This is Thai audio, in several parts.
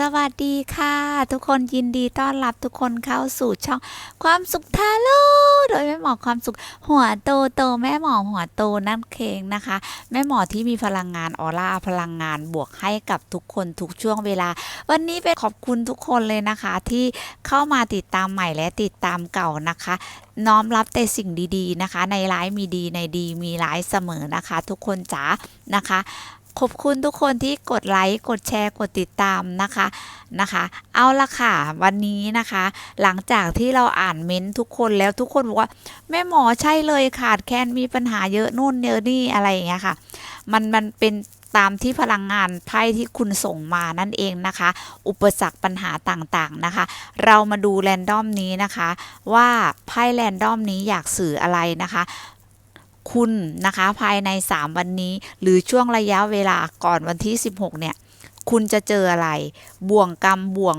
สวัสดีค่ะ ทุกคนยินดีต้อนรับทุกคนเข้าสู่ช่องความสุขทาโร่โดยแม่หมอความสุข หัวโตโตแม่หมอหัวโตนั่นเองนะคะ แม่หมอที่มีพลังงานออร่าพลังงานบวกให้กับทุกคนทุกช่วงเวลา วันนี้เป็นขอบคุณทุกคนเลยนะคะ ที่เข้ามาติดตามใหม่และติดตามเก่านะคะ น้อมรับแต่สิ่งดีๆนะคะ ในร้ายมีดีในดีมีร้ายเสมอนะคะ ทุกคนจ๋านะคะ ขอบคุณทุกคนที่กดไลค์ กดแชร์ กดติดตามนะคะนะคะ เอาละค่ะ วันนี้นะคะ หลังจากที่เราอ่านเม้นทุกคนแล้วทุกคนบอกว่า แม่หมอใช่เลยขาดแคลนมีปัญหาเยอะนู่นเยอะนี่อะไรอย่างเงี้ยค่ะ มันมันเป็นตามที่พลังงานไพ่ที่คุณส่งมานั่นเองนะคะ อุปสรรคปัญหาต่างๆนะคะ เรามาดูแรนดอมนี้นะคะ ว่าไพ่แรนดอมนี้อยากสื่ออะไรนะคะ คุณนะคะภายใน 3 วันนี้ หรือช่วงระยะเวลาก่อนวันที่ 16 เนี่ย คุณจะเจออะไร บ่วงกรรมบ่วง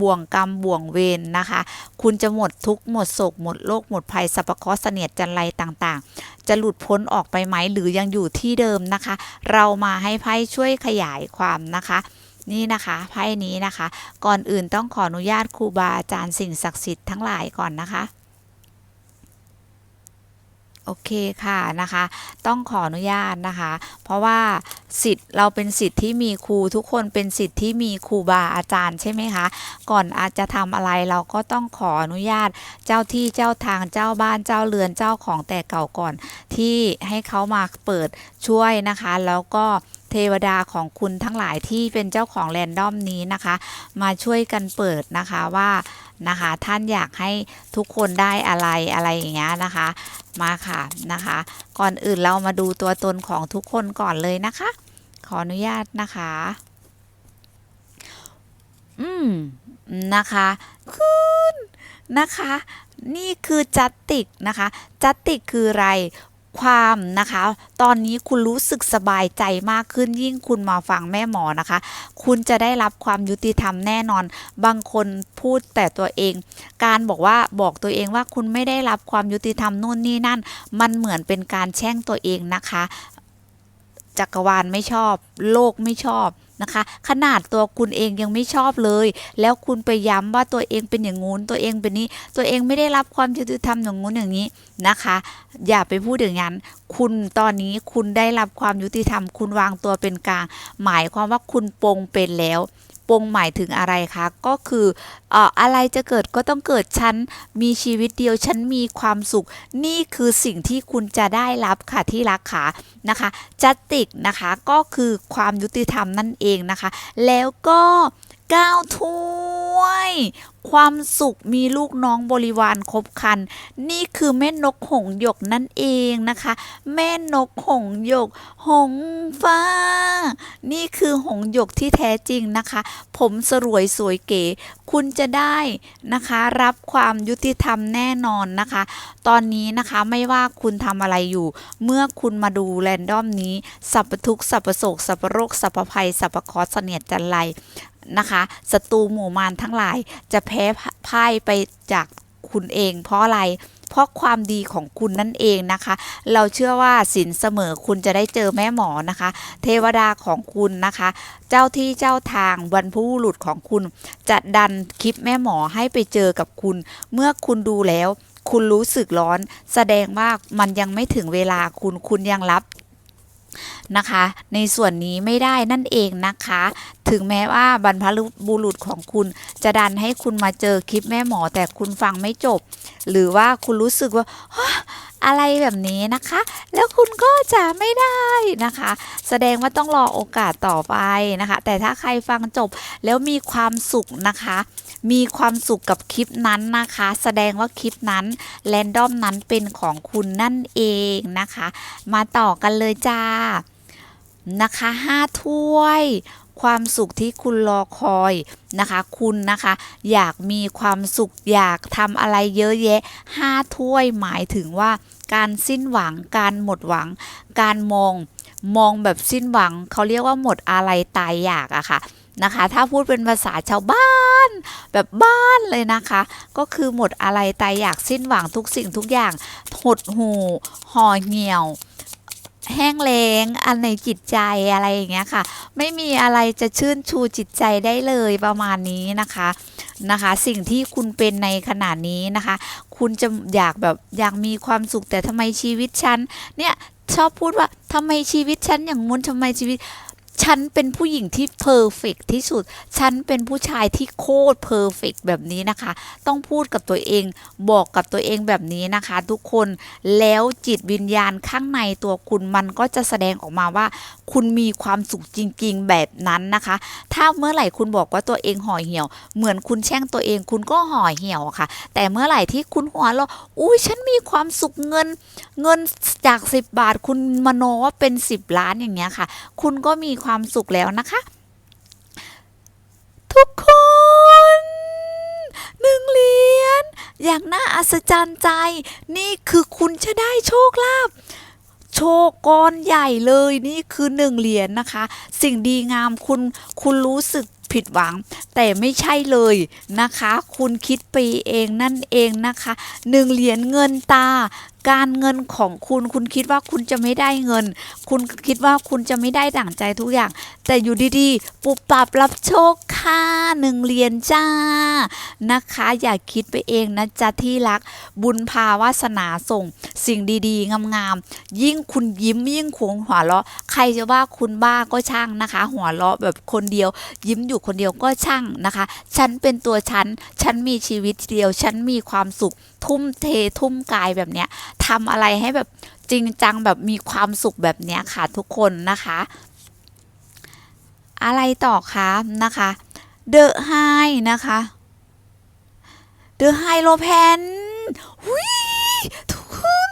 บ่วงกรรมบ่วงเวรนะคะ คุณจะหมดทุกข์หมดโศกหมดโรคหมดภัยสัพเคราะห์เสนียดจันไรต่างๆ จะหลุดพ้นออกไปไหมหรือยังอยู่ที่เดิมนะคะ เรามาให้ไพ่ช่วยขยายความนะคะนี่นะคะไพ่นี้นะคะ ก่อนอื่นต้องขออนุญาตครูบาอาจารย์สิ่งศักดิ์สิทธิ์ทั้งหลายก่อนนะคะ โอเคค่ะนะคะ ต้องขออนุญาตนะคะ เพราะว่าสิทธิ์เราเป็นสิทธิ์ที่มีครูทุกคนเป็นสิทธิ์ที่มีครูบาอาจารย์ใช่ไหมคะ ก่อนอาจจะทำอะไรเราก็ต้องขออนุญาตเจ้าที่เจ้าทางเจ้าบ้านเจ้าเรือนเจ้าของแต่เก่าก่อน ที่ให้เขามาเปิดช่วยนะคะ แล้วก็เทวดาของคุณทั้งหลายที่เป็นเจ้าของแรนดอมนี้นะคะ มาช่วยกันเปิดนะคะว่า นะคะ ท่านอยากให้ทุกคนได้อะไรอะไรอย่างเงี้ยนะคะ มาค่ะนะคะ ก่อนอื่นเรามาดูตัวตนของทุกคนก่อนเลยนะคะ ขออนุญาตนะคะ อืมนะคะคุณนะคะ นี่คือจัตติกนะคะ จัตติกคืออะไร ความนะคะ ตอนนี้คุณรู้สึกสบายใจมากขึ้นยิ่งคุณมาฟังแม่หมอนะคะ คุณจะได้รับความยุติธรรมแน่นอน บางคนพูดแต่ตัวเอง การบอกว่าบอกตัวเองว่าคุณไม่ได้รับความยุติธรรมนู่นนี่นั่น มันเหมือนเป็นการแช่งตัวเองนะคะ จักรวาลไม่ชอบ โลกไม่ชอบ นะคะ ขนาดตัวคุณเองยังไม่ชอบเลย แล้วคุณไปย้ำว่าตัวเองเป็นอย่างงู้นตัวเองเป็นนี้ ตัวเองไม่ได้รับความยุติธรรมอย่างงู้นอย่างนี้นะคะ อย่าไปพูดอย่างนั้น คุณตอนนี้คุณได้รับความยุติธรรม คุณวางตัวเป็นกลาง หมายความว่าคุณปรงเป็นแล้ว ปงหมายถึงอะไรคะ ก็คือเอ่ออะไรจะเกิดก็ต้องเกิดฉันมีชีวิตเดียวฉันมีความสุข นี่คือสิ่งที่คุณจะได้รับค่ะที่รักค่ะนะคะจัตติกนะคะก็คือความยุติธรรมนั่นเองนะคะ แล้วก็ก้าวถ้วยความสุขมีลูกน้องบริวารครบคัน นี่คือแม่นกหงหยกนั่นเองนะคะ แม่นกหงหยก หงฟ้า นี่คือหงหยกที่แท้จริงนะคะ ผมสรวยสวยเก๋ คุณจะได้นะคะ รับความยุติธรรมแน่นอนนะคะ ตอนนี้นะคะไม่ว่าคุณทำอะไรอยู่ เมื่อคุณมาดูแรนดอมนี้สัพทุกสัพโศกสัพโรคสัพพภัยสัพคอสเสนียดจันไรนะคะศัตรูหมู่มารทั้งหลายจะแพ้พ่ายไปจากคุณเอง เพราะอะไร เพราะความดีของคุณนั่นเองนะคะ เราเชื่อว่าสินเสมอคุณจะได้เจอแม่หมอนะคะ เทวดาของคุณนะคะ เจ้าที่เจ้าทางบรรพบุรุษของคุณ จะดันคลิปแม่หมอให้ไปเจอกับคุณ เมื่อคุณดูแล้ว คุณรู้สึกร้อน แสดงว่ามันยังไม่ถึงเวลาคุณคุณยังรับ นะคะ ในส่วนนี้ไม่ได้นั่นเองนะคะ ถึงแม้ว่าบรรพบุรุษของคุณจะดันให้คุณมาเจอคลิปแม่หมอแต่คุณฟังไม่จบ หรือว่าคุณรู้สึกว่าอะไรแบบนี้นะคะ แล้วคุณก็จะไม่ได้นะคะ แสดงว่าต้องรอโอกาสต่อไปนะคะ แต่ถ้าใครฟังจบแล้วมีความสุขนะคะ มีความสุขกับคลิปนั้นนะคะ แสดงว่าคลิปนั้นแรนดอมนั้นเป็นของคุณนั่นเองนะคะ มาต่อกันเลยจ้า นะคะห้าถ้วยความสุขที่คุณรอคอยนะคะ คุณนะคะ อยากมีความสุขอยากทำอะไรเยอะแยะห้าถ้วยหมายถึงว่า การสิ้นหวังการหมดหวัง การมองมองแบบสิ้นหวังเขาเรียกว่าหมดอะไรตายอยากอะค่ะนะคะ ถ้าพูดเป็นภาษาชาวบ้านแบบบ้านเลยนะคะ ก็คือหมดอะไรตายอยากสิ้นหวังทุกสิ่งทุกอย่างหดหูห่อเหี่ยว แห้งแล้งอันในจิตใจอะไรอย่างเงี้ยค่ะ ไม่มีอะไรจะชื่นชูจิตใจได้เลยประมาณนี้นะคะนะคะ สิ่งที่คุณเป็นในขณะนี้นะคะ คุณจะอยากแบบอยากมีความสุขแต่ทำไมชีวิตฉันเนี่ยชอบพูดว่าทำไมชีวิตฉันอย่างงุ้นทำไมชีวิต ฉันเป็นผู้หญิงที่เพอร์เฟกที่สุด ฉันเป็นผู้ชายที่โคตรเพอร์เฟกแบบนี้นะคะ ต้องพูดกับตัวเองบอกกับตัวเองแบบนี้นะคะ ทุกคนแล้วจิตวิญญาณข้างในตัวคุณมันก็จะแสดงออกมาว่า คุณมีความสุขจริง ๆ แบบนั้นนะคะ ถ้าเมื่อไหร่คุณบอกว่าตัวเองห่อเหี่ยว เหมือนคุณแช่งตัวเอง คุณก็ห่อเหี่ยวค่ะ แต่เมื่อไหร่ที่คุณหัวเราะอุ้ยฉันมีความสุขเงิน เงินจาก 10 บาท คุณมโนว่าเป็น 10 ล้านอย่างเงี้ยค่ะ คุณก็มีความความสุขแล้วนะคะ ทุกคนหนึ่งเหรียญอย่างน่าอัศจรรย์ใจ นี่คือคุณจะได้โชคลาภโชคก้อนใหญ่เลยนี่คือหนึ่งเหรียญนะคะ สิ่งดีงามคุณคุณรู้สึกผิดหวัง แต่ไม่ใช่เลยนะคะ คุณคิดไปเองนั่นเองนะคะหนึ่งเหรียญเงินตาการเงินของคุณคุณคิดว่าคุณจะไม่ได้เงิน คุณคิดว่าคุณจะไม่ได้ดั่งใจทุกอย่าง แต่อยู่ดีๆ ปุบปับรับโชคค่ะหนึ่งเหรียญจ้านะคะ อย่าคิดไปเองนะจ๊ะที่รักบุญพาวาสนาส่ง สิ่งดีๆ งามๆ ยิ่งคุณยิ้มยิ่งคงหัวเราะ ใครจะว่าคุณบ้าก็ช่างนะคะ หัวเราะแบบคนเดียว ยิ้มอยู่คนเดียวก็ช่างนะคะ ฉันเป็นตัวฉัน ฉันมีชีวิตเดียว ฉันมีความสุขทุ่มเททุ่มกายแบบเนี้ยทำอะไรให้แบบจริงจังแบบมีความสุขแบบเนี้ยค่ะทุกคนนะคะ อะไรต่อคะนะคะ The High นะคะ The High โลแพนหุยทุกคน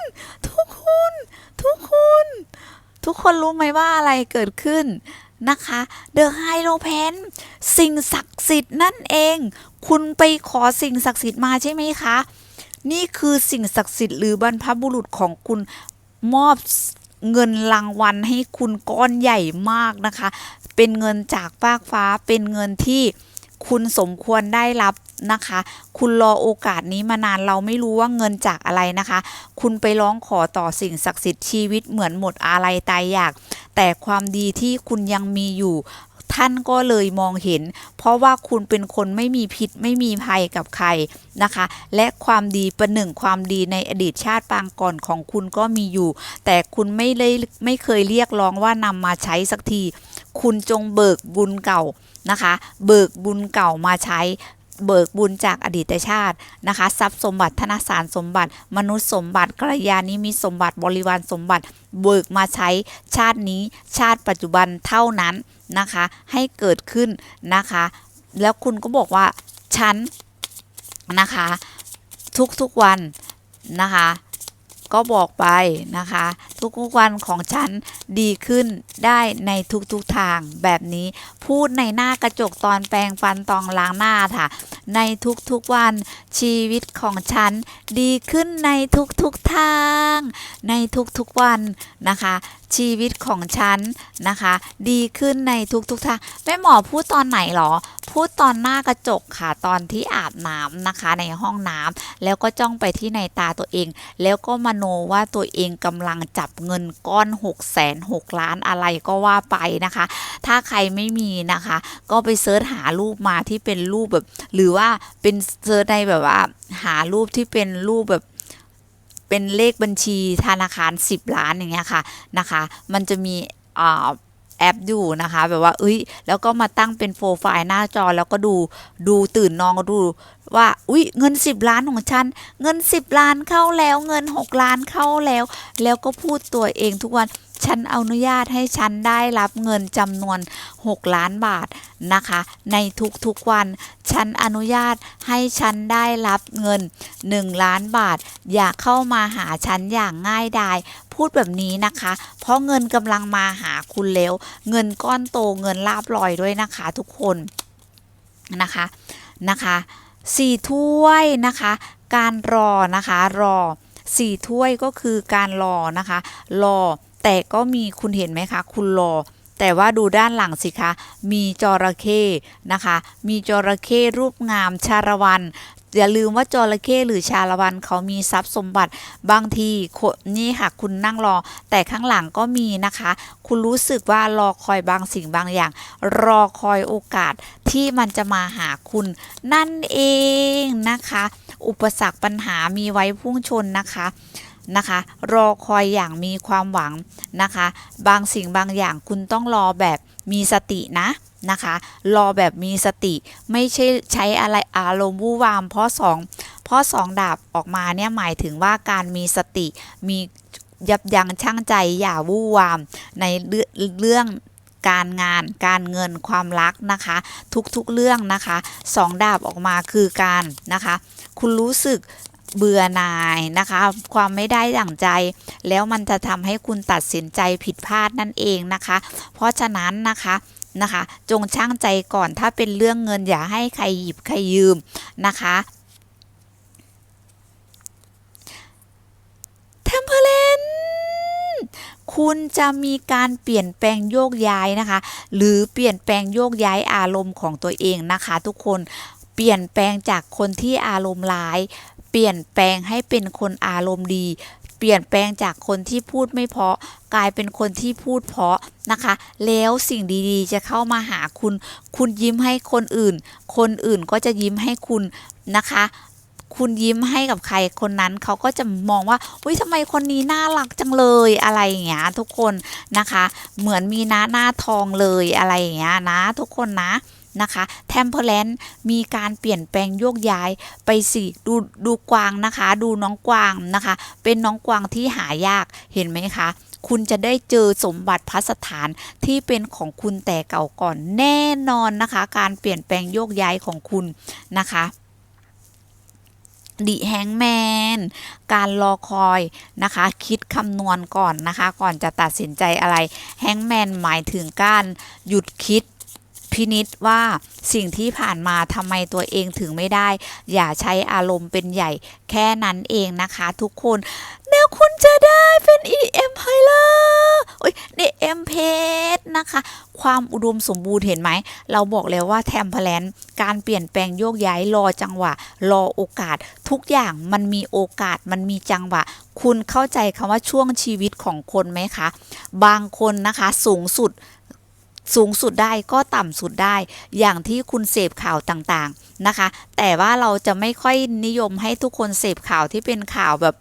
ทุกคนทุกคนทุกคนรู้ไหมว่าอะไรเกิดขึ้นนะคะ The High โลแพนสิ่งศักดิ์สิทธิ์นั่นเอง คุณไปขอสิ่งศักดิ์สิทธิ์มาใช่ไหมคะ นี่คือสิ่งศักดิ์สิทธิ์หรือบรรพบุรุษของคุณมอบเงินรางวัลให้คุณก้อนใหญ่มากนะคะ เป็นเงินจากฟากฟ้าเป็นเงินที่คุณสมควรได้รับนะคะ คุณรอโอกาสนี้มานานเราไม่รู้ว่าเงินจากอะไรนะคะ คุณไปร้องขอต่อสิ่งศักดิ์สิทธิ์ชีวิตเหมือนหมดอะไรตายอยาก แต่ความดีที่คุณยังมีอยู่ ท่านก็เลยมองเห็น เพราะว่าคุณเป็นคนไม่มีพิษไม่มีภัยกับใครนะคะ และความดีประหนึ่งความดีในอดีตชาติปางก่อนของคุณก็มีอยู่ แต่คุณไม่เลยไม่เคยเรียกร้องว่านำมาใช้สักที คุณจงเบิกบุญเก่านะคะ เบิกบุญเก่ามาใช้เบิกบุญจากอดีตชาตินะคะ ทรัพย์สมบัติธนสารสมบัติ มนุษย์สมบัติกัลยาณิมิสมบัติบริวารสมบัติ เบิกมาใช้ชาตินี้ชาติปัจจุบันเท่านั้น นะคะ ให้เกิดขึ้นนะคะ แล้วคุณก็บอกว่าฉันนะคะ ทุกๆวันนะคะ ก็บอกไปนะคะ ทุกๆวันของฉันดีขึ้นได้ในทุกๆทางแบบนี้พูดในหน้ากระจกตอนแปรงฟันตอนล้างหน้าค่ะ ในทุกๆวันชีวิตของฉันดีขึ้นในทุกๆทาง ในทุกๆวันนะคะ ชีวิตของฉันนะคะ ดีขึ้นในทุกๆทางแม่หมอพูดตอนไหนหรอ พูดตอนหน้ากระจกค่ะตอนที่อาบน้ำนะคะ ในห้องน้ำแล้วก็จ้องไปที่ในตาตัวเอง แล้วก็มโนว่าตัวเองกำลังจับเงินก้อน6 6 0 0 0ล้านอะไรก็ว่าไปนะคะ ถ้าใครไม่มีนะคะ ก็ไปเซิร์ชหารูปมาที่เป็นรูปแบบ หรือว่าเป็นเซิร์ชในแบบว่า หารูปที่เป็นรูปแบบเป็นเลขบัญชีธนาคาร 10 ล้านอย่างเงี้ยค่ะนะคะ มันจะมีอ่า แอปอยู่นะคะ แบบว่าเอ้ย แล้วก็มาตั้งเป็นโปรไฟล์หน้าจอแล้วก็ดูดูตื่นนอนก็ดูว่าอุ้ยเงิน 10 ล้านของฉัน เงิน 10 ล้านเข้าแล้ว เงิน 6 ล้านเข้าแล้ว แล้วก็พูดตัวเองทุกวันฉันอนุญาตให้ฉันได้รับเงินจำนวน 6 ล้านบาทนะคะ ในทุกๆวัน ฉันอนุญาตให้ฉันได้รับเงิน 1 ล้านบาท อย่าเข้ามาหาฉันอย่างง่ายดาย พูดแบบนี้นะคะ เพราะเงินกำลังมาหาคุณแล้ว เงินก้อนโตเงินลาบลอยด้วยนะคะทุกคนนะคะนะคะสี่ถ้วยนะคะ การรอนะคะรอสี่ถ้วยก็คือการรอนะคะ รอ แต่ก็มีคุณเห็นไหมคะ คุณรอ แต่ว่าดูด้านหลังสิคะ มีจระเข้นะคะ มีจระเข้รูปงามชาละวัน อย่าลืมว่าจระเข้หรือชาละวันเขามีทรัพย์สมบัติบางทีคนี่ค่ะคุณนั่งรอ แต่ข้างหลังก็มีนะคะ คุณรู้สึกว่ารอคอยบางสิ่งบางอย่าง รอคอยโอกาสที่มันจะมาหาคุณ นั่นเองนะคะ อุปสรรคปัญหามีไว้พุ่งชนนะคะนะคะ รอคอยอย่างมีความหวังนะคะ บางสิ่งบางอย่างคุณต้องรอแบบ มีสตินะนะคะ รอแบบมีสติไม่ใช่ใช้อะไรอารมณ์วู่วาม เพราะสองเพราะสองดาบออกมาเนี่ยหมายถึงว่าการมีสติมียับยั้งชั่งใจอย่าวู่วามในเรื่องเรื่องการงานการเงินความรักนะคะ ทุกๆเรื่องนะคะสองดาบออกมาคือการนะคะ คุณรู้สึก เบื่อหน่ายนะคะ ความไม่ได้ดั่งใจ แล้วมันจะทำให้คุณตัดสินใจผิดพลาดนั่นเองนะคะ เพราะฉะนั้นนะคะนะคะ จงช่างใจก่อนถ้าเป็นเรื่องเงินอย่าให้ใครหยิบใครยืมนะคะ Temperance คุณจะมีการเปลี่ยนแปลงโยกย้ายนะคะ หรือเปลี่ยนแปลงโยกย้ายอารมณ์ของตัวเองนะคะ ทุกคนเปลี่ยนแปลงจากคนที่อารมณ์ร้าย เปลี่ยนแปลงให้เป็นคนอารมณ์ดี เปลี่ยนแปลงจากคนที่พูดไม่เพาะ กลายเป็นคนที่พูดเพาะนะคะ แล้วสิ่งดีๆ จะเข้ามาหาคุณ คุณยิ้มให้คนอื่น คนอื่นก็จะยิ้มให้คุณนะคะคุณยิ้มให้กับใครคนนั้นเขาก็จะมองว่าอุ้ยทำไมคนนี้น่ารักจังเลยอะไรอย่างเงี้ยทุกคนนะคะ เหมือนมีหน้าหน้าทองเลยอะไรอย่างเงี้ยนะทุกคนนะ นะคะแทมเพลนมีการเปลี่ยนแปลงโยกย้ายไปสิดูดูกวางนะคะ ดูน้องกวางนะคะ เป็นน้องกวางที่หายากเห็นไหมคะคุณจะได้เจอสมบัติพัสถานที่เป็นของคุณแต่เก่าก่อนแน่นอนนะคะ การเปลี่ยนแปลงโยกย้ายของคุณนะคะดิแฮงแมนการรอคอยนะคะ คิดคำนวณก่อนนะคะ ก่อนจะตัดสินใจอะไรแฮงแมนหมายถึงการหยุดคิด พินิษว่าสิ่งที่ผ่านมาทำไมตัวเองถึงไม่ได้ อย่าใช้อารมณ์เป็นใหญ่แค่นั้นเองนะคะทุกคนแล้วคุณจะได้เป็น EM h i g h l e r โอ้ย EM p a g e นะคะ ความอุดมสมบูรณ์เห็นไหม เราบอกแล้วว่าแทมเพลนการเปลี่ยนแปลงโยกย้ายรอจังหวะ รอโอกาส ทุกอย่างมันมีโอกาสมันมีจังหวะ คุณเข้าใจคำว่าช่วงชีวิตของคนไหมคะ บางคนนะคะสูงสุด สูงสุดได้ก็ต่ำสุดได้ อย่างที่คุณเสพข่าวต่างๆนะคะ แต่ว่าเราจะไม่ค่อยนิยมให้ทุกคนเสพข่าวที่เป็นข่าวแบบ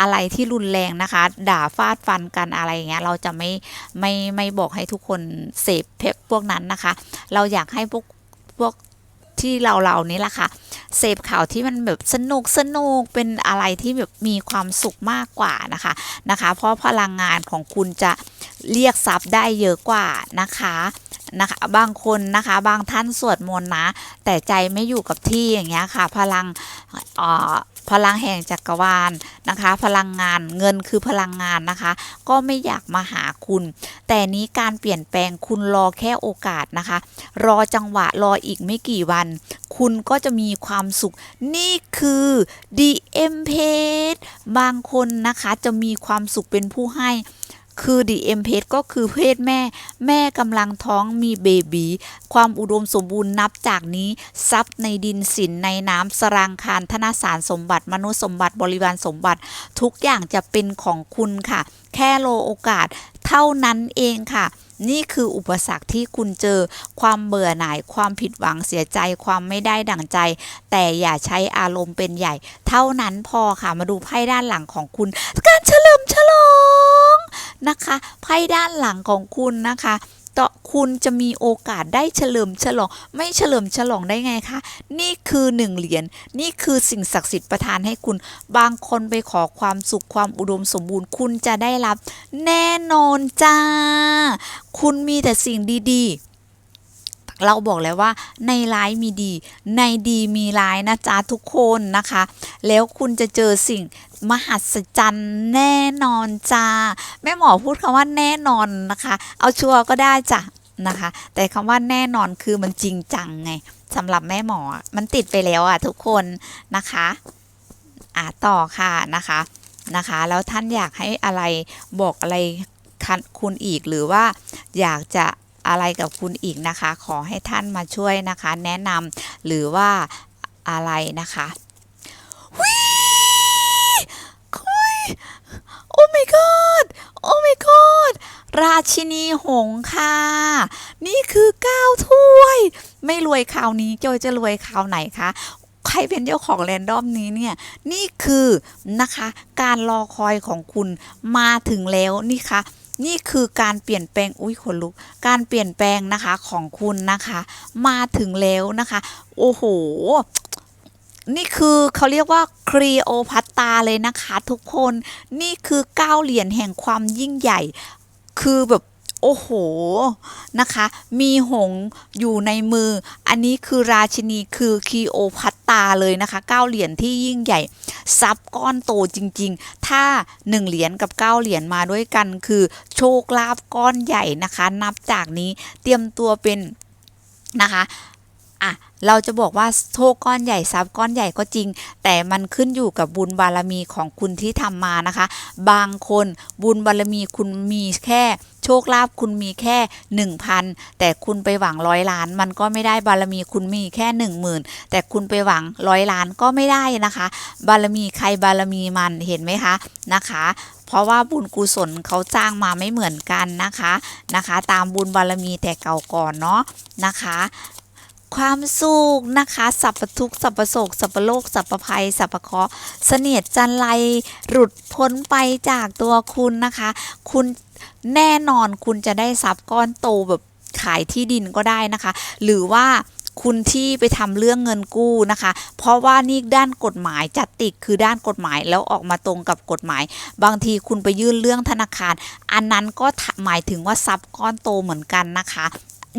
อะไรที่รุนแรงนะคะ ด่าฟาดฟันกันอะไรอย่างเงี้ย เราจะไม่ไม่ไม่บอกให้ทุกคนเสพเพพวกนั้นนะคะ เราอยากให้พวกพวก ที่เราเรานี่แหละค่ะ เสพข่าวที่มันแบบสนุกสนุกเป็นอะไรที่แบบมีความสุขมากกว่านะคะนะคะ เพราะพลังงานของคุณจะเรียกทรัพย์ได้เยอะกว่านะคะนะคะบางคนนะคะบางท่านสวดมนต์นะ แต่ใจไม่อยู่กับที่อย่างเงี้ยค่ะ พลังอ่อ พลังแห่งจักรวาลนะคะ พลังงานเงินคือพลังงานนะคะ ก็ไม่อยากมาหาคุณ แต่นี้การเปลี่ยนแปลงคุณรอแค่โอกาสนะคะ รอจังหวะรออีกไม่กี่วัน คุณก็จะมีความสุข นี่คือ DM Page บางคนนะคะจะมีความสุขเป็นผู้ให้ คือ DM Page ก็คือเพศแม่ แม่กำลังท้องมีเบบีความอุดมสมบูรณ์นับจากนี้ ทรัพย์ในดินสินในน้ำสรางคารธนสารสมบัติ มนุษย์สมบัติบริวารสมบัติ ทุกอย่างจะเป็นของคุณค่ะ แค่โลโอกาส เท่านั้นเองค่ะ นี่คืออุปสรรคที่คุณเจอความเบื่อหน่าย ความผิดหวังเสียใจ ความไม่ได้ดั่งใจ แต่อย่าใช้อารมณ์เป็นใหญ่ เท่านั้นพอค่ะมาดูไพ่ด้านหลังของคุณ การเฉลิมฉลองนะคะไพ่ด้านหลังของคุณนะคะ ต่อคุณจะมีโอกาสได้เฉลิมฉลอง ไม่เฉลิมฉลองได้ไงคะนี่คือหนึ่งเหรียญนี่คือสิ่งศักดิ์สิทธิ์ประทานให้คุณ บางคนไปขอความสุขความอุดมสมบูรณ์ คุณจะได้รับ แน่นอนจ้า คุณมีแต่สิ่งดีๆ เราบอกแล้วว่าในร้ายมีดี ในดีมีร้ายนะจ๊ะทุกคนนะคะ แล้วคุณจะเจอสิ่งมหัศจรรย์แน่นอนจ้าแม่หมอพูดคำว่าแน่นอนนะคะ เอาชัวร์ก็ได้จ้ะนะคะ แต่คำว่าแน่นอนคือมันจริงจังไงสำหรับแม่หมอมันติดไปแล้วอะทุกคนนะคะอ่าต่อค่ะนะคะนะคะ แล้วท่านอยากให้อะไรบอกอะไรคุณอีกหรือว่าอยากจะ อะไรกับคุณอีกนะคะ ขอให้ท่านมาช่วยนะคะ แนะนำหรือว่าอะไรนะคะวิคุยโอ้ my god โอ้ my god ราชินีหงค่ะ นี่คือก้าวถ้วย ไม่รวยคราวนี้โจจะรวยคราวไหนคะใครเป็นเจ้าของแรนดอมนี้เนี่ย นี่คือนะคะ การรอคอยของคุณมาถึงแล้วนี่คะ่ะ นี่คือการเปลี่ยนแปลงอุ้ยขนลุก การเปลี่ยนแปลงนะคะของคุณนะคะ มาถึงแล้วนะคะ โอ้โห นี่คือเขาเรียกว่าครีโอพัตตาเลยนะคะ ทุกคนนี่คือเก้าเหรียญแห่งความยิ่งใหญ่ คือแบบ โอ้โหนะคะ มีหงอยู่ในมือ อันนี้คือราชินีคือคีโอพัตตาเลยนะคะเก้าเหรียญที่ยิ่งใหญ่ซับก้อนโตจริง ๆ ถ้า1เหรียญกับ9เหรียญมาด้วยกันคือโชคลาภก้อนใหญ่นะคะ นับจากนี้เตรียมตัวเป็นนะคะอะ เราจะบอกว่าโชคก้อนใหญ่ทรัพย์ก้อนใหญ่ก็จริง แต่มันขึ้นอยู่กับบุญบารมีของคุณที่ทำมานะคะ บางคนบุญบารมีคุณมีแค่โชคลาภคุณมีแค่ 1,000 แต่คุณไปหวังร้อยล้าน มันก็ไม่ได้บารมีคุณมีแค่ 10,000 แต่คุณไปหวังร้อยล้านก็ไม่ได้นะคะ บารมีใครบารมีมันเห็นไหมคะนะคะ เพราะว่าบุญกุศลเขาจ้างมาไม่เหมือนกันนะคะนะคะ ตามบุญบารมีแต่เก่าก่อนเนาะนะคะ ความสุขนะคะสัพพทุกสัพพโศกสัพพโลกสัพพภัยสัพพเคราะห์เสนียดจันไรหลุดพ้นไปจากตัวคุณนะคะ คุณแน่นอนคุณจะได้ทรัพย์ก้อนโตแบบขายที่ดินก็ได้นะคะ หรือว่าคุณที่ไปทำเรื่องเงินกู้นะคะ เพราะว่านี่ด้านกฎหมายจัดติกคือด้านกฎหมายแล้วออกมาตรงกับกฎหมาย บางทีคุณไปยื่นเรื่องธนาคาร อันนั้นก็หมายถึงว่าทรัพย์ก้อนโตเหมือนกันนะคะ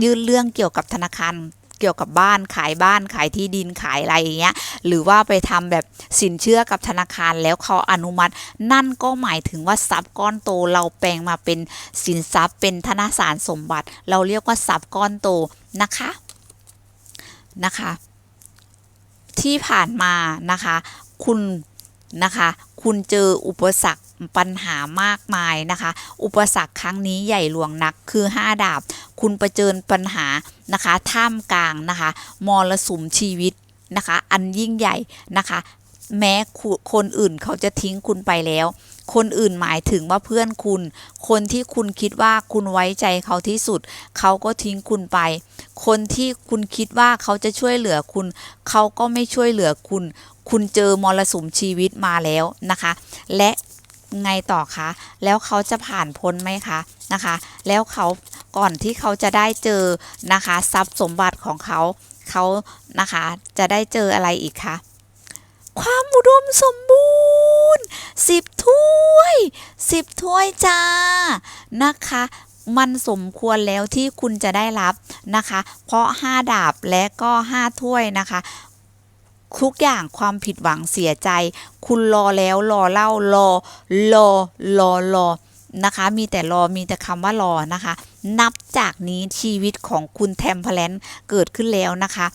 ยื่นเรื่องเกี่ยวกับธนาคาร เกี่ยวกับบ้านขายบ้านขายที่ดินขายอะไรอย่างเงี้ยหรือว่าไปทำแบบสินเชื่อกับธนาคารแล้วเขาอนุมัติ นั่นก็หมายถึงว่าทรัพย์ก้อนโตเราแปลงมาเป็นสินทรัพย์เป็นธนสารสมบัติ เราเรียกว่าทรัพย์ก้อนโตนะคะนะคะ ที่ผ่านมานะคะ คุณ นะคะ คุณเจออุปสรรคปัญหามากมายนะคะ อุปสรรคครั้งนี้ใหญ่หลวงนักคือ 5 ดาบ คุณประเจญปัญหานะคะ ท่ามกลางนะคะมรสุมชีวิตนะคะ อันยิ่งใหญ่นะคะ แม้คคนอื่นเขาจะทิ้งคุณไปแล้ว คนอื่นหมายถึงว่าเพื่อนคุณ คนที่คุณคิดว่าคุณไว้ใจเขาที่สุด เขาก็ทิ้งคุณไป คนที่คุณคิดว่าเขาจะช่วยเหลือคุณ เขาก็ไม่ช่วยเหลือคุณ คุณเจอมรสุมชีวิตมาแล้วนะคะ และไงต่อคะแล้วเขาจะผ่านพ้นไหมคะนะคะ แล้วเขาก่อนที่เขาจะได้เจอนะคะทรัพย์สมบัติของเขาเขานะคะจะได้เจออะไรอีกคะความอุดมสมบูรณ์สิบถ้วยสิบถ้วยจ้านะคะมันสมควรแล้วที่คุณจะได้รับนะคะ เพราะ 5 ดาบและก็ 5 ถ้วยนะคะ ทุกอย่างความผิดหวังเสียใจ คุณรอแล้วรอเล่ารอรอรอรอนะคะ มีแต่รอมีแต่คำว่ารอนะคะ นับจากนี้ชีวิตของคุณแทมเพลนเกิดขึ้นแล้วนะคะ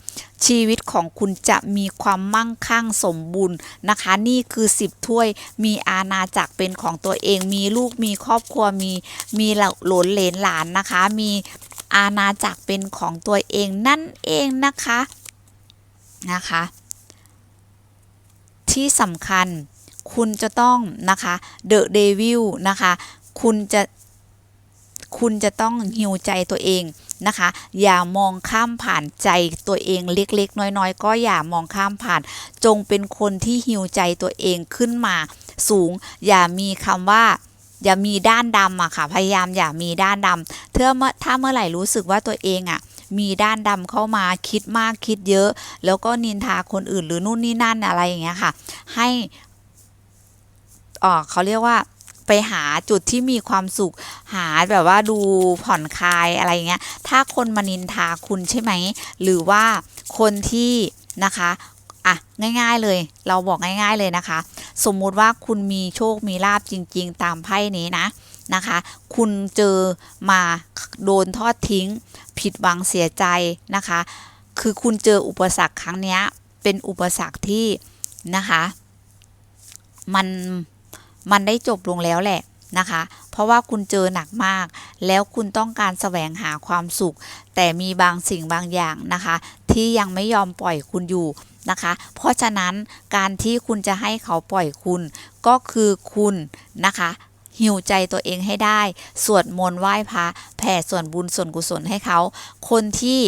ชีวิตของคุณจะมีความมั่งคั่งสมบูรณ์นะคะ นี่คือ10ถ้วยมีอาณาจักรเป็นของตัวเอง มีลูกมีครอบครัวมีมีหลนเหลนหลานนะคะ มีอาณาจักรเป็นของตัวเองนั่นเองนะคะนะคะ ที่สำคัญ คุณจะต้องนะคะเดอะเดวิลนะคะ คุณจะคุณจะต้องหิวใจตัวเองนะคะ อย่ามองข้ามผ่านใจตัวเองเล็กๆ น้อยๆ ก็อย่ามองข้ามผ่าน จงเป็นคนที่หิวใจตัวเองขึ้นมาสูง อย่ามีคำว่า อย่ามีด้านดำอะค่ะ พยายามอย่ามีด้านดำเถ้าเมื่อถ้าเมื่อไหร่รู้สึกว่าตัวเองอะ มีด้านดำเข้ามาคิดมากคิดเยอะ แล้วก็นินทาคนอื่นหรือนู่นนี่นั่นอะไรอย่างเงี้ยค่ะ ให้อ๋อเขาเรียกว่าไปหาจุดที่มีความสุขหาแบบว่าดูผ่อนคลายอะไรเงี้ย ถ้าคนมานินทาคุณใช่ไหม หรือว่าคนที่นะคะอะง่าย ๆเลย เราบอกง่าย ๆเลยนะคะ สมมุติว่าคุณมีโชคมีลาบจริง ๆ ตามไพ่นี้นะ นะคะ คุณเจอมาโดนทอดทิ้ง ผิดหวังเสียใจนะคะ คือคุณเจออุปสรรคครั้งนี้เป็นอุปสรรคที่นะคะ มันมันได้จบลงแล้วแหละนะคะ เพราะว่าคุณเจอหนักมาก แล้วคุณต้องการแสวงหาความสุข แต่มีบางสิ่งบางอย่างนะคะ ที่ยังไม่ยอมปล่อยคุณอยู่นะคะ เพราะฉะนั้นการที่คุณจะให้เขาปล่อยคุณก็คือคุณนะคะ หิวใจตัวเองให้ได้ สวดมนต์ไหว้พระแผ่ส่วนบุญส่วนกุศลให้เขา คนที่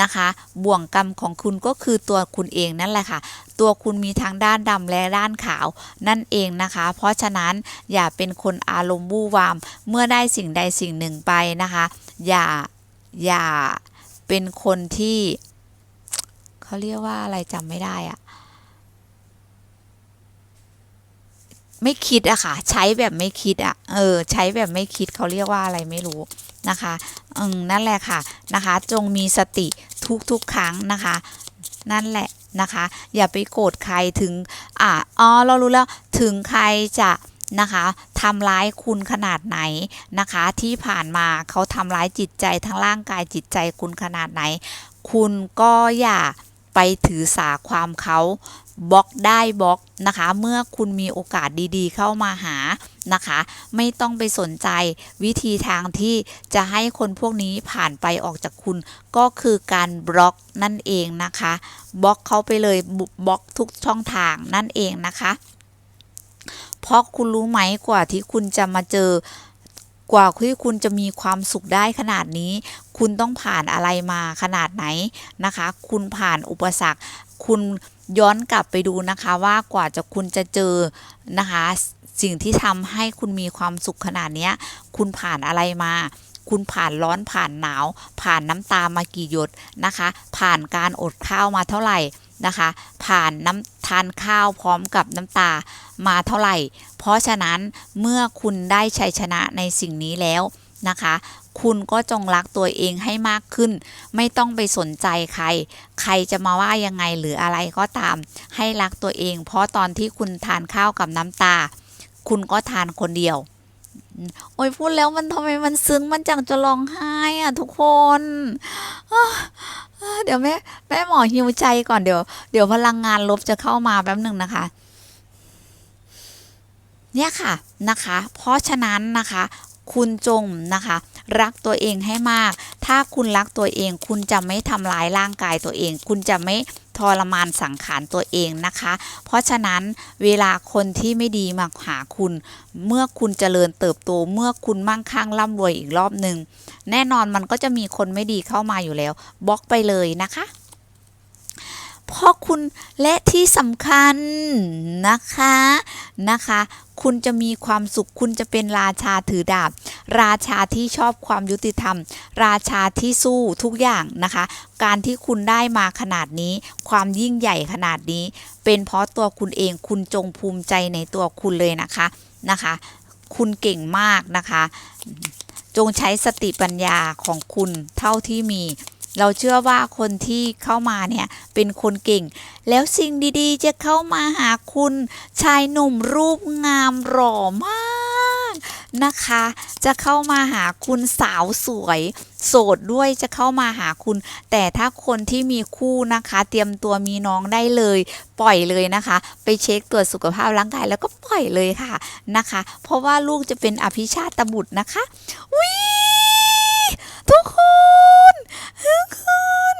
นะคะบ่วงกรรมของคุณก็คือตัวคุณเองนั่นแหละค่ะ ตัวคุณมีทั้งด้านดำและด้านขาวนั่นเองนะคะ เพราะฉะนั้นอย่าเป็นคนอารมณ์บู้วาม เมื่อได้สิ่งใดสิ่งหนึ่งไปนะคะ อย่าอย่าเป็นคนที่ เขาเรียกว่าอะไรจำไม่ได้อะ ไม่คิดอะค่ะ ใช้แบบไม่คิดอะเออ ใช้แบบไม่คิดเขาเรียกว่าอะไรไม่รู้นะคะอืมนั่นแหละค่ะนะคะ จงมีสติทุกๆครั้งนะคะ นั่นแหละนะคะ อย่าไปโกรธใครถึงอ่าอ๋อเรารู้แล้วถึงใครจะนะคะทำร้ายคุณขนาดไหนนะคะ ที่ผ่านมาเขาทำร้ายจิตใจทั้งร่างกายจิตใจคุณขนาดไหน คุณก็อย่าไปถือสาความเขา บล็อกได้บล็อกนะคะ เมื่อคุณมีโอกาสดีๆ เข้ามาหานะคะ ไม่ต้องไปสนใจวิธีทางที่จะให้คนพวกนี้ผ่านไปออกจากคุณ ก็คือการบล็อกนั่นเองนะคะบล็อกเขาไปเลยบล็อกทุกช่องทางนั่นเองนะคะ เพราะคุณรู้ไหมกว่าที่คุณจะมาเจอกว่าที่คุณจะมีความสุขได้ขนาดนี้ คุณต้องผ่านอะไรมาขนาดไหนนะคะ คุณผ่านอุปสรรค คุณ ย้อนกลับไปดูนะคะว่ากว่าจะคุณจะเจอนะคะ สิ่งที่ทำให้คุณมีความสุขขนาดนี้คุณผ่านอะไรมาคุณผ่านร้อนผ่านหนาว ผ่านน้ำตามากี่หยดนะคะ ผ่านการอดข้าวมาเท่าไหร่นะคะ ผ่านน้ำทานข้าวพร้อมกับน้ำตามาเท่าไหร่ เพราะฉะนั้นเมื่อคุณได้ชัยชนะในสิ่งนี้แล้วนะคะ คุณก็จงรักตัวเองให้มากขึ้น ไม่ต้องไปสนใจใคร ใครจะมาว่ายังไงหรืออะไรก็ตาม ให้รักตัวเอง เพราะตอนที่คุณทานข้าวกับน้ำตา คุณก็ทานคนเดียว โอ้ยพูดแล้วมันทำไมมันซึ้งมันจังจะร้องไห้อะทุกคนเดี๋ยวแม่แม่หมอหิวใจก่อนเดี๋ยว เดี๋ยวพลังงานลบจะเข้ามาแป๊บหนึ่งนะคะเนี่ยค่ะนะคะ เพราะฉะนั้นนะคะ คุณจงนะคะ รักตัวเองให้มาก ถ้าคุณรักตัวเอง คุณจะไม่ทำร้ายร่างกายตัวเอง คุณจะไม่ทรมานสังขารตัวเองนะคะ เพราะฉะนั้นเวลาคนที่ไม่ดีมาหาคุณ เมื่อคุณเจริญเติบโต เมื่อคุณมั่งคั่งร่ำรวยอีกรอบหนึ่ง แน่นอนมันก็จะมีคนไม่ดีเข้ามาอยู่แล้วบล็อกไปเลยนะคะ เพราะคุณและที่สำคัญนะคะนะคะ คุณจะมีความสุขคุณจะเป็นราชาถือดาบ ราชาที่ชอบความยุติธรรม ราชาที่สู้ทุกอย่างนะคะ การที่คุณได้มาขนาดนี้ ความยิ่งใหญ่ขนาดนี้ เป็นเพราะตัวคุณเองคุณจงภูมิใจในตัวคุณเลยนะคะนะคะ คุณเก่งมากนะคะ จงใช้สติปัญญาของคุณเท่าที่มี เราเชื่อว่าคนที่เข้ามาเนี่ยเป็นคนเก่ง แล้วสิ่งดีๆ จะเข้ามาหาคุณชายหนุ่มรูปงามหล่อมากนะคะ จะเข้ามาหาคุณสาวสวย โสดด้วยจะเข้ามาหาคุณ แต่ถ้าคนที่มีคู่นะคะ เตรียมตัวมีน้องได้เลย ปล่อยเลยนะคะ ไปเช็คตรวจสุขภาพร่างกายแล้วก็ปล่อยเลยค่ะนะคะ เพราะว่าลูกจะเป็นอภิชาตบุตรนะคะวิทุกคนทุกคน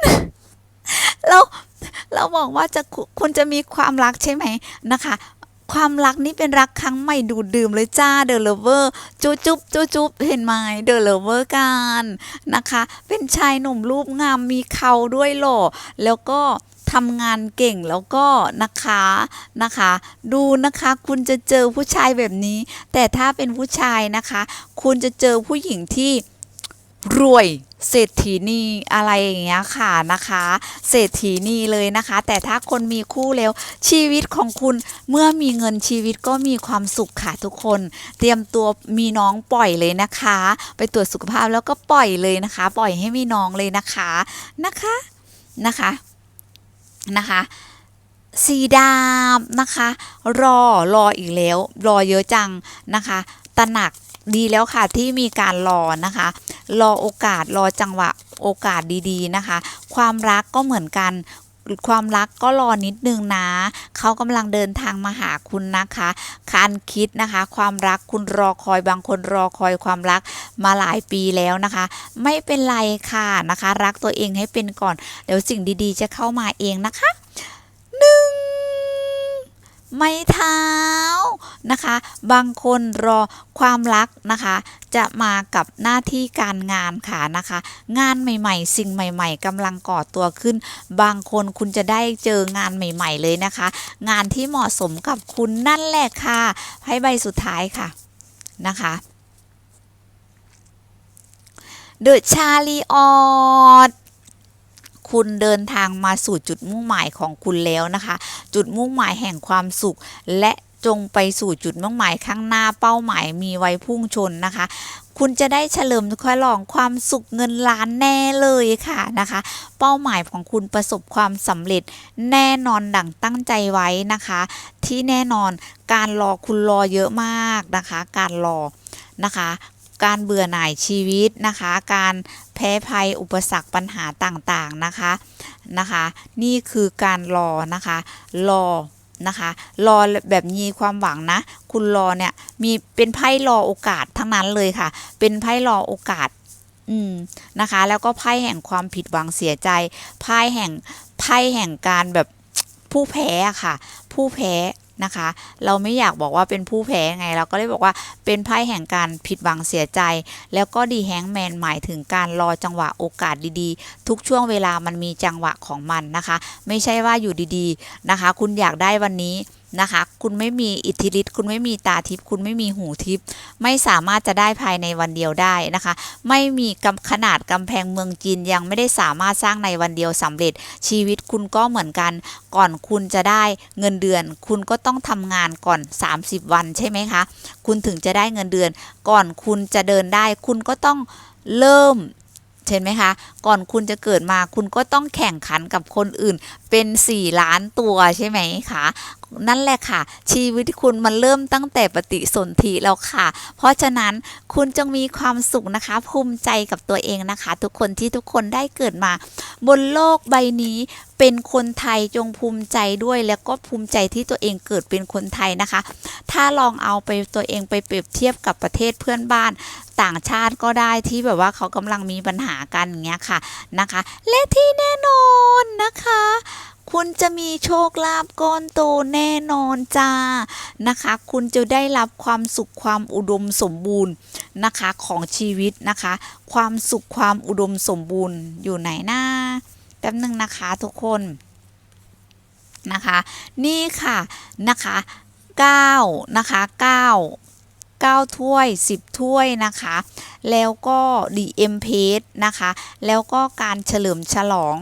เรา อกว่าจะคุณจะมีความรักใช่ไหมนะคะความรักนี้เป็นรักครั้งใหม่ดูดดื่มเลยจ้าเดอะเลเวอร์จุ๊บจุ๊บจุ๊บจุ๊บเห็นไหมเดอะเลเวอร์กันนะคะ เป็นชายหนุ่มรูปงามมีเขาด้วยหล่อแล้วก็ทำงานเก่งแล้วก็นะคะนะคะ ดูนะคะคุณจะเจอผู้ชายแบบนี้ แต่ถ้าเป็นผู้ชายนะคะ คุณจะเจอผู้หญิงที่ รวยเศรษฐีนีอะไรอย่างเงี้ยค่ะนะคะ เศรษฐีนีเลยนะคะ แต่ถ้าคนมีคู่แล้วชีวิตของคุณเมื่อมีเงินชีวิตก็มีความสุขค่ะทุกคน เตรียมตัวมีน้องปล่อยเลยนะคะ ไปตรวจสุขภาพแล้วก็ปล่อยเลยนะคะ ปล่อยให้มีน้องเลยนะคะนะคะนะคะนะคะสีดามนะคะ รอรออีกแล้ว รอเยอะจังนะคะตระหนัก ดีแล้วค่ะที่มีการรอนะคะ รอโอกาสรอจังหวะโอกาสดีๆนะคะ ความรักก็เหมือนกันความรักก็รอนิดนึงนะ เขากำลังเดินทางมาหาคุณนะคะ การคิดนะคะ ความรักคุณรอคอยบางคนรอคอยความรักมาหลายปีแล้วนะคะ ไม่เป็นไรค่ะนะคะ รักตัวเองให้เป็นก่อน เดี๋ยวสิ่งดีๆ จะเข้ามาเองนะคะหนึ่ง ไม้เท้านะคะ บางคนรอความรักนะคะ จะมากับหน้าที่การงานค่ะนะคะ งานใหม่ๆ สิ่งใหม่ๆกำลังก่อตัวขึ้น บางคนคุณจะได้เจองานใหม่ๆเลยนะคะ งานที่เหมาะสมกับคุณนั่นแหละค่ะให้ใบสุดท้ายค่ะนะคะเดอะชาลีออด คุณเดินทางมาสู่จุดมุ่งหมายของคุณแล้วนะคะ จุดมุ่งหมายแห่งความสุข และจงไปสู่จุดมุ่งหมายข้างหน้าเป้าหมายมีไว้พุ่งชนนะคะคุณจะได้เฉลิมฉลองความสุขเงินล้านแน่เลยค่ะนะคะ เป้าหมายของคุณประสบความสำเร็จแน่นอนดั่งตั้งใจไว้นะคะ ที่แน่นอนการรอคุณรอเยอะมากนะคะ การรอนะคะ การเบื่อหน่ายชีวิตนะคะ การแพ้ภัยอุปสรรคปัญหาต่างๆนะคะนะคะ นี่คือการรอนะคะรอนะคะรอแบบมีความหวังนะ คุณรอเนี่ยมีเป็นไพ่รอโอกาสทั้งนั้นเลยค่ะ เป็นไพ่รอโอกาสอืมนะคะ แล้วก็ไพ่แห่งความผิดหวังเสียใจไพ่แห่งไพ่แห่งการแบบผู้แพ้ค่ะ ผู้แพ้ นะคะ เราไม่อยากบอกว่าเป็นผู้แพ้ไง เราก็เลยบอกว่าเป็นไพ่แห่งการผิดหวังเสียใจ แล้วก็ดีแฮงแมนหมายถึงการรอจังหวะโอกาสดีๆ ทุกช่วงเวลามันมีจังหวะของมันนะคะ ไม่ใช่ว่าอยู่ดีๆนะคะ คุณอยากได้วันนี้ นะคะ คุณไม่มีอิทธิฤทธิ์คุณไม่มีตาทิพย์คุณไม่มีหูทิพย์ไม่สามารถจะได้ภายในวันเดียวได้นะคะ ไม่มีกำขนาดกำแพงเมืองจีนยังไม่ได้สามารถสร้างในวันเดียวสำเร็จ ชีวิตคุณก็เหมือนกัน ก่อนคุณจะได้เงินเดือน คุณก็ต้องทำงานก่อน 30 วันใช่ไหมคะ คุณถึงจะได้เงินเดือน ก่อนคุณจะเดินได้ คุณก็ต้องเริ่มเห็นไหมคะ ก่อนคุณจะเกิดมาคุณก็ต้องแข่งขันกับคนอื่นเป็น 4 ล้านตัวใช่ไหมคะนั่นแหละค่ะ ชีวิตคุณมันเริ่มตั้งแต่ปฏิสนธิแล้วค่ะ เพราะฉะนั้นคุณจงมีความสุขนะคะ ภูมิใจกับตัวเองนะคะ ทุกคนที่ทุกคนได้เกิดมา บนโลกใบนี้เป็นคนไทยจงภูมิใจด้วย แล้วก็ภูมิใจที่ตัวเองเกิดเป็นคนไทยนะคะ ถ้าลองเอาไปตัวเองไปเปรียบเทียบกับประเทศเพื่อนบ้านต่างชาติก็ได้ที่แบบว่าเขากำลังมีปัญหากันอย่างเงี้ยค่ะนะคะ และที่แน่นอนนะคะ คุณจะมีโชคลาภก้อนโตแน่นอนจ้านะคะ คุณจะได้รับความสุขความอุดมสมบูรณ์นะคะของชีวิตนะคะ ความสุขความอุดมสมบูรณ์อยู่ไหนหน้าแป๊บนึงนะคะทุกคนนะคะ นี่ค่ะนะคะ9นะคะ9 9 ถ้วย 10 ถ้วยนะคะ แล้วก็ดีเอ็มเพสนะคะ แล้วก็การเฉลิมฉลอง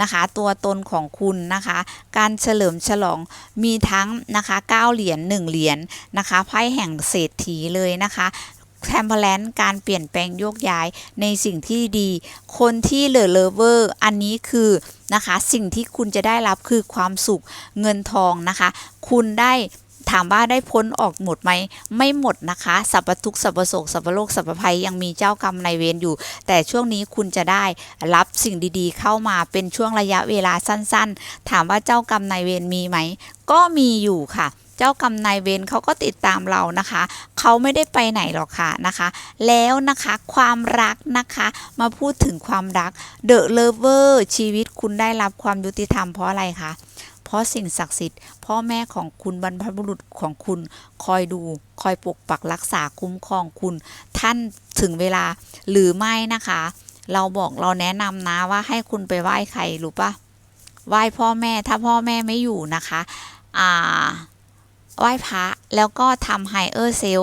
นะคะ ตัวตนของคุณนะคะ การเฉลิมฉลองมีทั้งนะคะ9เหรียญ1เหรียญนะคะไพ่แห่งเศรษฐีเลยนะคะแทมเพลนการเปลี่ยนแปลงโยกย้ายในสิ่งที่ดี คนที่เหลือเลเวอร์ อันนี้คือนะคะ สิ่งที่คุณจะได้รับคือความสุขเงินทองนะคะ คุณได้ ถามว่าได้พ้นออกหมดไหมไม่หมดนะคะสัพพทุกสัพพโศกสัพพโลกสัพพภัยยังมีเจ้ากรรมนายเวรอยู่ แต่ช่วงนี้คุณจะได้รับสิ่งดีๆ เข้ามาเป็นช่วงระยะเวลาสั้นๆ ถามว่าเจ้ากรรมนายเวรมีไหม ก็มีอยู่ค่ะเจ้ากรรมนายเวรเขาก็ติดตามเรานะคะ เขาไม่ได้ไปไหนหรอกค่ะนะคะ แล้วนะคะความรักนะคะ มาพูดถึงความรัก The Lover ชีวิตคุณได้รับความยุติธรรมเพราะอะไรคะ เพราะสิ่งศักดิ์สิทธิ์ พ่อแม่ของคุณบรรพบุรุษของคุณ คอยดู คอยปกปักรักษาคุ้มครองคุณ ท่านถึงเวลาหรือไม่นะคะ เราบอกเราแนะนำนะว่าให้คุณไปไหว้ใครรู้ปะไหว้พ่อแม่ถ้าพ่อแม่ไม่อยู่นะคะอ่าไหว้พระแล้วก็ทำไฮเออร์เซล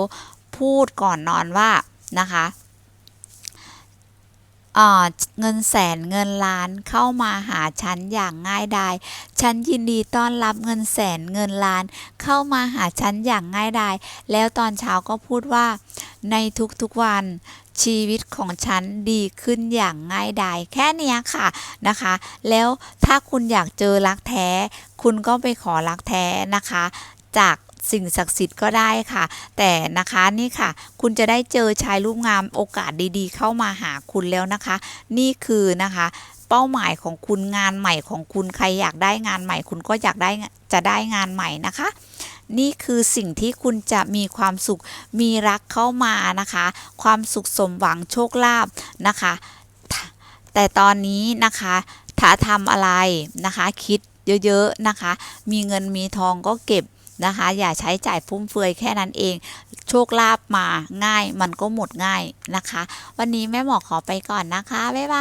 พูดก่อนนอนว่านะคะ เงินแสนเงินล้านเข้ามาหาฉันอย่างง่ายดาย ฉันยินดีต้อนรับเงินแสนเงินล้าน เข้ามาหาฉันอย่างง่ายดาย แล้วตอนเช้าก็พูดว่า ในทุกๆวันชีวิตของฉันดีขึ้นอย่างง่ายดายแค่นี้ค่ะนะคะ แล้วถ้าคุณอยากเจอรักแท้ คุณก็ไปขอรักแท้นะคะ จาก สิ่งศักดิ์สิทธิ์ก็ได้ค่ะ แต่นะคะนี่ค่ะ คุณจะได้เจอชายรูปงามโอกาสดีๆ เข้ามาหาคุณแล้วนะคะ นี่คือนะคะเป้าหมายของคุณงานใหม่ของคุณใครอยากได้งานใหม่ คุณก็อยากได้จะได้งานใหม่นะคะ นี่คือสิ่งที่คุณจะมีความสุขมีรักเข้ามานะคะ ความสุขสมหวังโชคลาภนะคะ แต่ตอนนี้นะคะถ้าทำอะไรนะคะ คิดเยอะๆนะคะ มีเงินมีทองก็เก็บ นะคะ อย่าใช้จ่ายฟุ่มเฟือยแค่นั้นเอง โชคลาภมาง่ายมันก็หมดง่ายนะคะ วันนี้แม่หมอขอไปก่อนนะคะ บ๊ายบาย